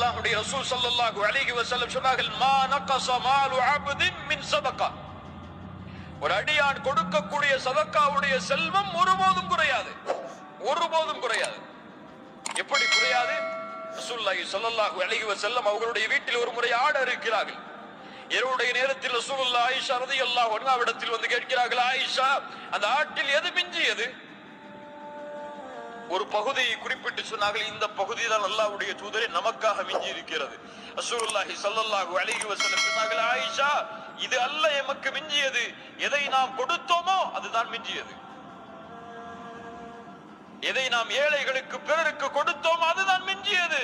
அல்லாஹ்வுடைய ரசூல் ஸல்லல்லாஹு அலைஹி வஸல்லம் சொன்னார்கள் மா நகஸ மாலு அப்தின் மின் சதகா ஒரு அடியான் கொடுக்கக்கூடிய சதக்காவுடைய செல்வம் ஒருபோதும் குறையாது. ஒருபோதும் குறையாது. எப்படி குறையாது? ரசூலுல்லாஹி ஸல்லல்லாஹு அலைஹி வஸல்லம் அவர்களுடைய வீட்டில் ஒரு முறை ஆட இருக்கிறார்கள். இரவுடைய நேரத்தில் ரசூலுல்லாஹ் ஆயிஷா ரலியல்லாஹு ஒன்னாவிடத்தில் வந்து கேட்கிறார்கள் ஆயிஷா அந்த ஆட்டில் எது மிஞ்சியது? ஒரு பகுதியை குறிப்பிட்டு சொன்னார்கள் இந்த பகுதி தான் அல்லாவுடைய தூதரே நமக்காக மிஞ்சி இருக்கிறது அசூல்லாஹி ஸல்லல்லாஹு அழகி வஸல்லம் சொன்னார்கள் ஆயிஷா இது அல்ல எமக்கு மிஞ்சியது. எதை நாம் கொடுத்தோமோ அதுதான் மிஞ்சியது. எதை நாம் ஏழைகளுக்கு பிறருக்கு கொடுத்தோமோ அதுதான் மிஞ்சியது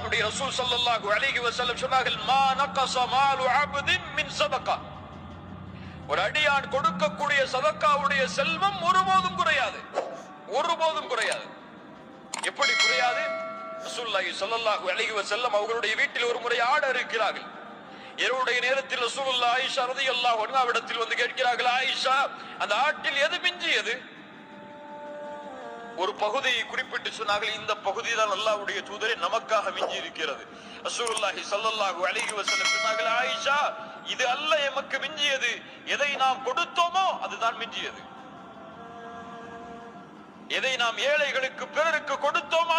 அல்லாஹ்வுடைய ரசூல் ஸல்லல்லாஹு அலைஹி வஸல்லம் சொன்னார்கள் மா நகஸ மாலு அப்தின் மின் சதகா ஒரு அடியான் கொடுக்கக்கூடிய சதக்காவுடைய செல்வம் ஒருபோதும் குறையாது. ஒருபோதும் குறையாது. எப்படி குறையாது? ரசூல்லாஹி ஸல்லல்லாஹு அலைஹி வஸல்லம் அவர்களுடைய வீட்டில் ஒரு முறை ஆட இருக்கிறார்கள். இரவுடைய நேரத்தில் ரசூலுல்லாஹி ஆயிஷா ரலியல்லாஹு அன்ஹா வந்து கேட்கிறார்கள் ஆயிஷா அந்த ஆட்டில் எது மிஞ்சியது? ஒரு பகுதியை குறிப்பிட்டு சொன்னார்கள் இந்த பகுதி தான் அல்லாவுடைய தூதரை நமக்காக மிஞ்சி இருக்கிறது அசூல்லாஹி ஸல்லல்லாஹு அழகி வஸல்லம் சொன்னார்கள் ஆயிஷா இது அல்ல எமக்கு மிஞ்சியது. எதை நாம் கொடுத்தோமோ அதுதான் மிஞ்சியது. எதை நாம் ஏழைகளுக்கு பிறருக்கு கொடுத்தோமோ